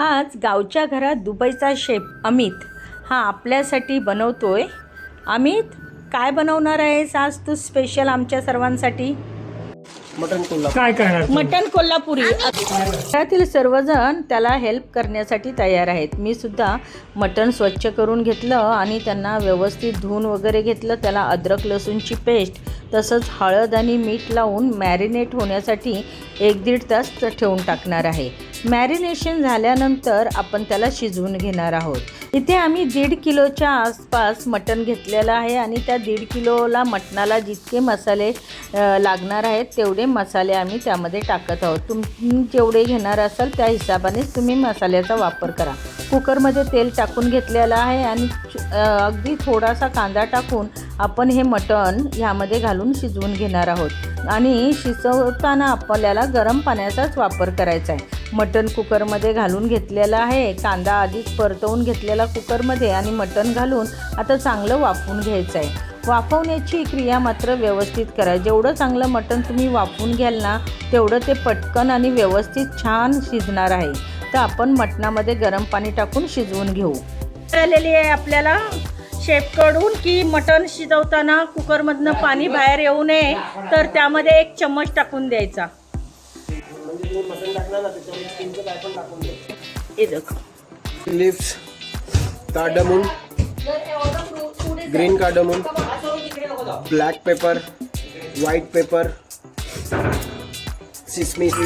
आज गावच्या घरात दुबईचा शेफ अमित हा आपल्यासाठी बनवतोय. अमित काय बनवणार आहेस आज तू स्पेशल आमच्या सर्वांसाठी? मटन कोल्हा काय करणार? मटन कोल्हापुरी. घरातील सर्वजण त्याला हेल्प करण्यासाठी तयार आहेत. मी सुद्धा मटन स्वच्छ करून घेतलं आणि त्यांना व्यवस्थित धुवून वगैरे घेतलं. त्याला अद्रक लसूणची पेस्ट तसंच हळद आणि मीठ लावून मॅरिनेट होण्यासाठी एक दीड तास ठेवून टाकणार आहे. मॅरिनेशन झाल्यानंतर आपण त्याला शिजवून घेणार आहोत. इथे आम्ही दीड किलोच्या आसपास मटण घेतलेलं आहे आणि त्या दीड किलोला मटणाला जितके मसाले लागणार आहेत तेवढे मसाले आम्ही त्यामध्ये टाकत आहोत. तुम्ही जेवढे घेणार असाल त्या हिशोबानेच तुम्ही मसाल्याचा वापर करा. कुकरमध्ये तेल टाकून घेतलेलं आहे आणि अगदी थोडासा कांदा टाकून आपण हे मटण ह्यामध्ये घालून शिजवून घेणार आहोत. आणि शिजवताना आपल्याला गरम पाण्याचाच वापर करायचा आहे. मटण कुकरमध्ये घालून घेतलेलं आहे. कांदा आधीच परतवून घेतलेला कुकरमध्ये आणि मटण घालून आता चांगलं वाफवून घ्यायचं आहे वाफवण्याची क्रिया मात्र व्यवस्थित करा. जेवढं चांगलं मटण तुम्ही वाफवून घ्याल ना तेवढं ते पटकन आणि व्यवस्थित छान शिजणार आहे. तर आपण मटणामध्ये गरम पाणी टाकून शिजवून घेऊ. आलेली आहे आपल्याला. शेफकडून की मटण शिजवताना कुकरमधनं पाणी बाहेर येऊ नये तर त्यामध्ये एक चम्मच टाकून द्यायचा. तुम्ही मटन टाकणार ना त्याच्यामध्ये स्किनचं काय पण टाकून द्या हे देख leaves cardamom green cardamom black pepper white pepper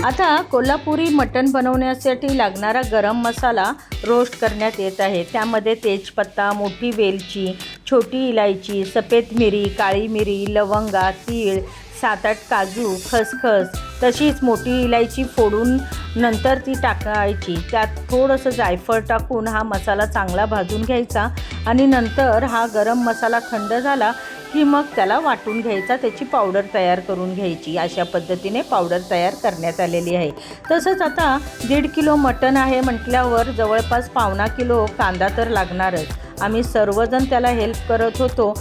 आता कोल्हापुरी मटण बनवण्यासाठी लागणारा गरम मसाला रोस्ट करण्यात येत आहे. त्यामध्ये तेजपत्ता मोठी वेलची छोटी इलायची सफेद मिरी काळी मिरी लवंगा तीळ सात आठ काजू खसखस तशीच मोठी इलायची फोडून नंतर ती टाकायची. त्यात थोडंसं जायफळ टाकून हा मसाला चांगला भाजून घ्यायचा आणि नंतर हा गरम मसाला थंड झाला की मग त्याला वाटून घ्यायचा. त्याची पावडर तयार करून घ्यायची. अशा पद्धतीने पावडर तयार करण्यात आलेली आहे. तसंच आता दीड किलो मटण आहे म्हटल्यावर जवळपास पावणा किलो कांदा तर लागणारच. आम्ही सर्वजण त्याला हेल्प करत होतो.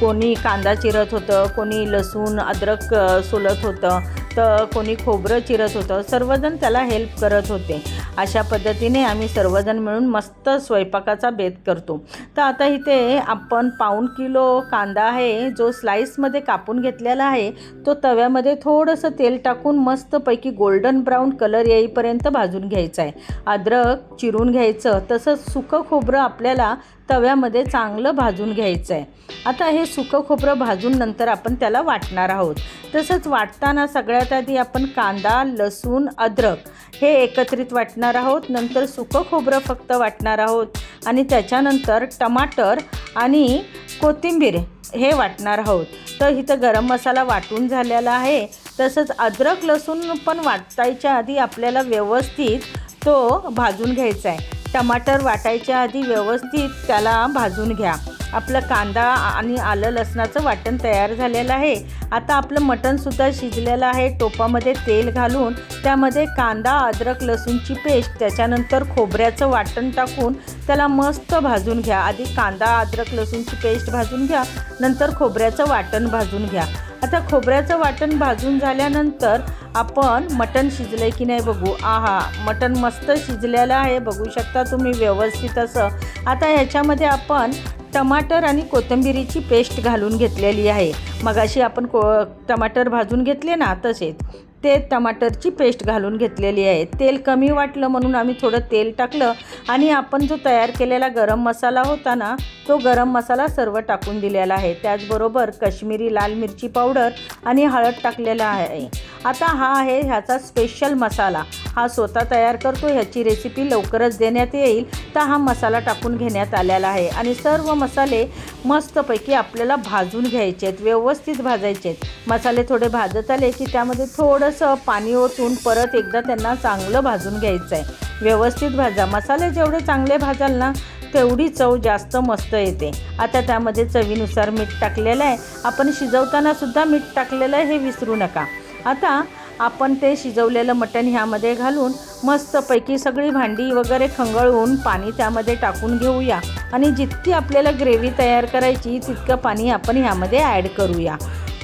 कोणी कांदा चिरत होतं कोणी लसूण अद्रक सोलत होतं तर कोणी खोबरं चिरत होतं. सर्वजण त्याला हेल्प करत होते. अशा पद्धतीने आम्ही सर्वजण मिळून मस्त स्वयंपाकाचा बेत करतो. तर आता इथे आपण पाऊण किलो कांदा आहे जो स्लाईसमध्ये कापून घेतलेला आहे तो तव्यामध्ये थोडंसं तेल टाकून मस्तपैकी गोल्डन ब्राऊन कलर येईपर्यंत भाजून घ्यायचा आहे. अद्रक चिरून घ्यायचं तसंच सुकं खोबरं आपल्याला तव्यामध्ये चांगलं भाजून घ्यायचं आहे आता हे सुकं खोबरं भाजून नंतर आपण त्याला वाटणार आहोत. तसंच वाटताना सगळ्यात आधी आपण कांदा लसूण अद्रक हे एकत्रित वाटणार आहोत. नंतर सुकं खोबरं फक्त वाटणार आहोत. आणि त्याच्यानंतर टमाटर आणि कोथिंबीर हे वाटणार आहोत. तर इथं गरम मसाला वाटून झालेला आहे. तसंच अद्रक लसूण पण वाटायच्या आधी आपल्याला व्यवस्थित तो भाजून घ्यायचा आहे टमाटर वाटायच्या आधी व्यवस्थित त्याला भाजून घ्या. आपलं कांदा आणि आलं लसणाचं वाटण तयार झालेलं आहे. आता आपलं मटणसुद्धा शिजलेलं आहे. टोपामध्ये तेल घालून त्यामध्ये कांदा अद्रक लसूणची पेस्ट त्याच्यानंतर खोबऱ्याचं वाटण टाकून त्याला मस्त भाजून घ्या. आधी कांदा अद्रक लसूणची पेस्ट भाजून घ्या. नंतर खोबऱ्याचं वाटण भाजून घ्या. आता खोबऱ्याचं वाटण भाजून झाल्यानंतर आपण मटण शिजलं आहे की नाही बघू? आहा मटण मस्त शिजलेलं आहे. बघू शकता तुम्ही व्यवस्थित असं. आता ह्याच्यामध्ये आपण टमाटर आणि कोथिंबिरीची पेस्ट घालून घेतलेली आहे. मगाशी आपण को टमाटर भाजून घेतले ना तसेच ते टमाटरची पेस्ट घालून घेतलेली आहे. तेल कमी वाटलं म्हणून आम्ही थोडं तेल टाकलं आणि आपण जो तयार केलेला गरम मसाला होता ना तो गरम मसाला सर्व टाकून दिलेला आहे. त्याचबरोबर काश्मीरी लाल मिरची पावडर आणि हळद टाकलेला आहे. आता हा आहे ह्याचा स्पेशल मसाला. हा स्वतः तयार करतो ह्याची रेसिपी लवकरच देण्यात येईल. तर हा मसाला टाकून घेण्यात आलेला आहे. आणि सर्व मसाले मस्तपैकी आपल्याला भाजून घ्यायचे आहेत व्यवस्थित भाजायचे आहेत. मसाले थोडे भाजत आले की त्यामध्ये थोडंसं पाणी ओतून परत एकदा त्यांना चांगलं भाजून घ्यायचं आहे व्यवस्थित भाजा. मसाले जेवढे चांगले भाजाल ना तेवढी चव जास्त मस्त येते. आता त्यामध्ये चवीनुसार मीठ टाकलेलं आहे. आपण शिजवताना सुद्धा मीठ टाकलेलं आहे हे विसरू नका. आता आपण ते शिजवलेलं मटण ह्यामध्ये घालून मस्तपैकी सगळी भांडी वगैरे खंगळून पाणी त्यामध्ये टाकून घेऊया. आणि जितकी आपल्याला ग्रेव्ही तयार करायची तितकं पाणी आपण ह्यामध्ये ॲड करूया.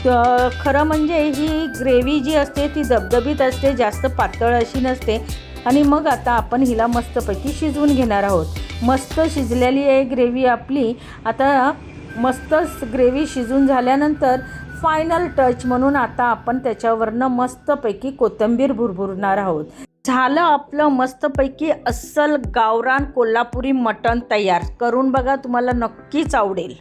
तर खरं म्हणजे ही ग्रेव्ही जी असते ती दबदबीत असते जास्त पातळ अशी नसते. आणि मग आता आपण हिला मस्तपैकी शिजवून घेणार आहोत. मस्त शिजलेली आहे ग्रेव्ही आपली. आता मस्त ग्रेव्ही शिजून झाल्यानंतर फायनल टच म्हणून आता आपण त्याच्यावरनं मस्तपैकी कोथिंबीर भुरभुरणार आहोत. झालं आपलं मस्तपैकी अस्सल गावरान कोल्हापुरी मटण तयार. करून बघा तुम्हाला नक्कीच आवडेल.